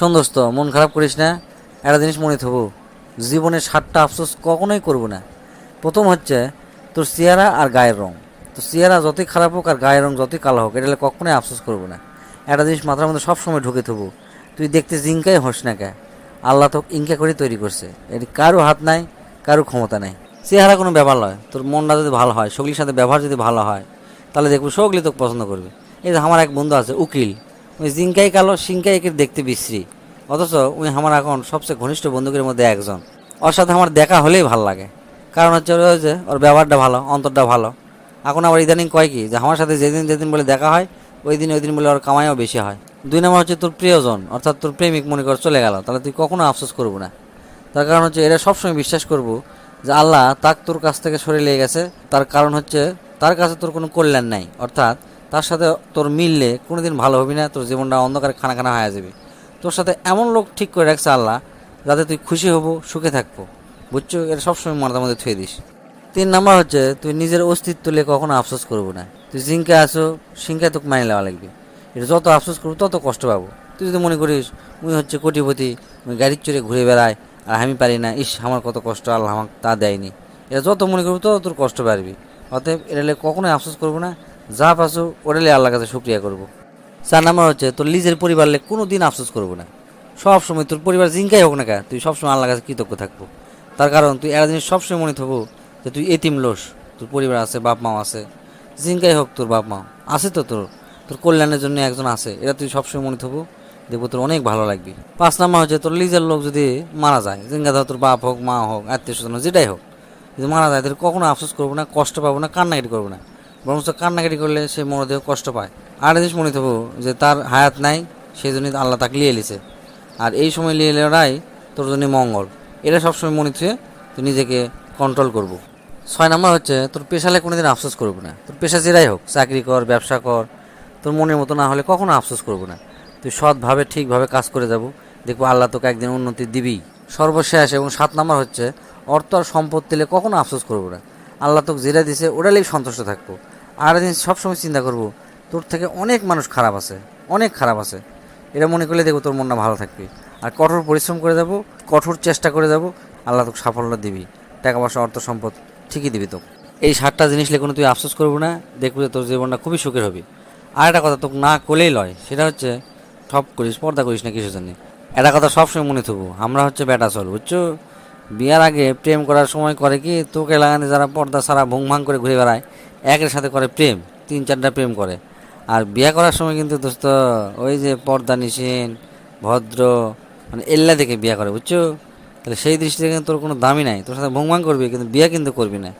দোস্ত, মন খারাপ করিস না। একটা জিনিস মনে থবো। জীবনে সাতটা আফসোস কখনোই করব না। প্রথম হচ্ছে, তোর চেহারা আর গায়ের রং। তোর চেহারা যতই খারাপ হোক আর গায়ের রং যতই কালো হোক, এটা কখনোই আফসোস করব না। একটা জিনিস মাথার মধ্যে সবসময় ঢুকে থবো। তুই দেখতে জিঙ্কাই হোস না কে। আল্লাহ তোকে ইনকা করে তৈরি করছে। এটি কারও হাত নাই, কারও ক্ষমতা নাই। চেহারা কোনো ব্যাপার নয়। তোর মনটা যদি ভালো হয়, সগলির সাথে ব্যবহার যদি ভালো হয়, তাহলে দেখব সগলি তোকে পছন্দ করবে। এই যে আমার এক বন্ধু আছে, উকিল। ওই জিঙ্কাই কালো সিঙ্কাই একে দেখতে বিশ্রী। অথচ উনি আমার এখন সবচেয়ে ঘনিষ্ঠ বন্ধুকের মধ্যে একজন। ওর সাথে আমার দেখা হলেই ভালো লাগে। কারণ হচ্ছে যে ওর ব্যবহারটা ভালো, অন্তরটা ভালো। এখন আবার ইদানিং কয় কি যে আমার সাথে যেদিন যেদিন বলে দেখা হয়, ওই দিন ওই দিন বলে ওর কামাইও বেশি হয়। দুই নম্বর হচ্ছে তোর প্রিয়জন, অর্থাৎ তোর প্রেমিক মনে কর চলে গেল, তাহলে তুই কখনো আফসোস করব না। তার কারণ হচ্ছে এরা সবসময় বিশ্বাস করব যে আল্লাহ তাক তোর কাছ থেকে সরে লেগে গেছে, তার কারণ হচ্ছে তার কাছে তোর কোনো কল্যাণ নাই। অর্থাৎ তার সাথে তোর মিললে কোনোদিন ভালো হবি না, তোর জীবনটা অন্ধকারে খানা খানা হয়ে যাবে। তোর সাথে এমন লোক ঠিক করে রাখছে আল্লাহ, যাতে তুই খুশি হব, সুখে থাকব। বুঝছ? এটা সবসময় মাথার মধ্যে থুয়ে দিস। তিন নাম্বার হচ্ছে, তুই নিজের অস্তিত্ব নিয়ে কখনো আফসোস করব না। তুই জিঙ্কে আসো সিংকায় তোকে মানিয়ে নেওয়া লাগবে। এটা যত আফসোস করব, তত কষ্ট পাবো। তুই যদি মনে করিস উনি হচ্ছে কোটিপতি উনি গাড়ির চড়ে ঘুরে বেড়ায় আর আমি পারি না, ইস, আমার কত কষ্ট, আল্লাহ আমাকে তা দেয়নি। এটা যত মনে করবি, তত তোর কষ্ট পারবি অতএব এটা কখনোই আফসোস করব না। যা পাসো ওটা নিয়ে আল্লাহর কাছে শুক্রিয়া করব। চার নাম্বার হচ্ছে তোর নিজের পরিবার নিয়ে কোনো দিন আফসোস করব না। সব সময় তোর পরিবার জিঙ্কাই হোক না কে তুই সবসময় আল্লাহর কাছে কৃতজ্ঞ থাকব। তার কারণ, তুই একটা জিনিস সবসময় মনে থাকব যে তুই এতিম লোস, তোর পরিবার আছে বাপ মাও আছে। জিঙ্কাই হোক তোর বাপ মা আছে তো তোর। তোর কল্যাণের জন্য একজন আছে, এটা তুই সবসময় মনে থাকব, দেখব তোর অনেক ভালো লাগবে। পাঁচ নাম্বার হচ্ছে তোর নিজের লোক যদি মারা যায়, জিঙ্গা ধর তোর বাপ হোক, মা হোক আত্মীয় স্বজন যেটাই হোক, যদি মারা যায়, তাহলে কখনো আফসোস করব না, কষ্ট পাবো না, কান্নাকাটি করব না। বরং কান্নাকাটি করলে সে মনোদেহ কষ্ট পায়। আর জিনিস মনে থাকব যে তার হায়াত নাই সেই জন্যই আল্লাহ তাকে লিয়ে এলিছে। আর এই সময় লিয়ে এলেরাই তোর জন্য মঙ্গল। এটা সবসময় মনে থুয়ে তুই নিজেকে কন্ট্রোল করব। ছয় নাম্বার হচ্ছে, তোর পেশালে কোনোদিন আফসোস করব না। তোর পেশা যেটাই হোক, চাকরি কর, ব্যবসা কর, তোর মনের মতো না হলে কখনো আফসোস করব না। তুই সৎভাবে, ঠিকভাবে কাজ করে যাব। দেখব আল্লাহ তোকে একদিন উন্নতি দিবি। সর্বশেষ এবং সাত নাম্বার হচ্ছে, অর্থ আর সম্পদ দিলে কখনো আফসোস করব না। আল্লাহ তোকে যেটা দিছে, ওটালেই সন্তুষ্ট থাকব। আর জিনিস সবসময় চিন্তা করব, তোর থেকে অনেক মানুষ খারাপ আছে, অনেক খারাপ আছে। এটা মনে করলে দেখব তোর মনটা ভালো থাকবে। আর কঠোর পরিশ্রম করে যাব, কঠোর চেষ্টা করে যাব, আল্লাহ তোকে সাফল্য দিবি। টাকা পয়সা, অর্থ সম্পদ ঠিকই দিবি তোকে। এই সাতটা জিনিস কোনো তুই আফসোস করব না, দেখব যে তোর জীবনটা খুবই সুখের হবে। আর একটা কথা, তোকে না করলেই লয়, সেটা হচ্ছে ঠপ করিস, পর্দা করিস না কিসের জন্য। একটা কথা সবসময় মনে থাকব আমরা হচ্ছে বেটা চল, বুঝছ? বিয়ার আগে প্রেম করার সময় করে কি, তোকে লাগানে যারা পর্দা সারা ভুং ভাং করে ঘুরে বেড়ায় একের সাথে করে প্রেম, তিন চারটা প্রেম করে। আর বিয়ে করার সময় কিন্তু দোস্ত, ওই যে পর্দা নিষেন ভদ্র মানে এল্লা দেখে বিয়ে করে, বুঝছ? তাহলে সেই দৃষ্টি থেকে তোর কোনো দামই নাই। তোর সাথে ভংভাং করবি, কিন্তু বিয়ে কিন্তু করবি না।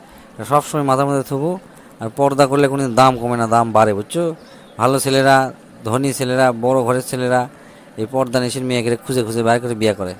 সবসময় মাথার মধ্যে থবো। আর পর্দা করলে কোনো দাম কমে না, দাম বাড়ে, বুঝছ? ভালো ছেলেরা, ধনী ছেলেরা, বড় ঘরের ছেলেরা, এই পর্দা নিষেন মেয়েকে খুঁজে খুঁজে বাইর করে বিয়ে করে।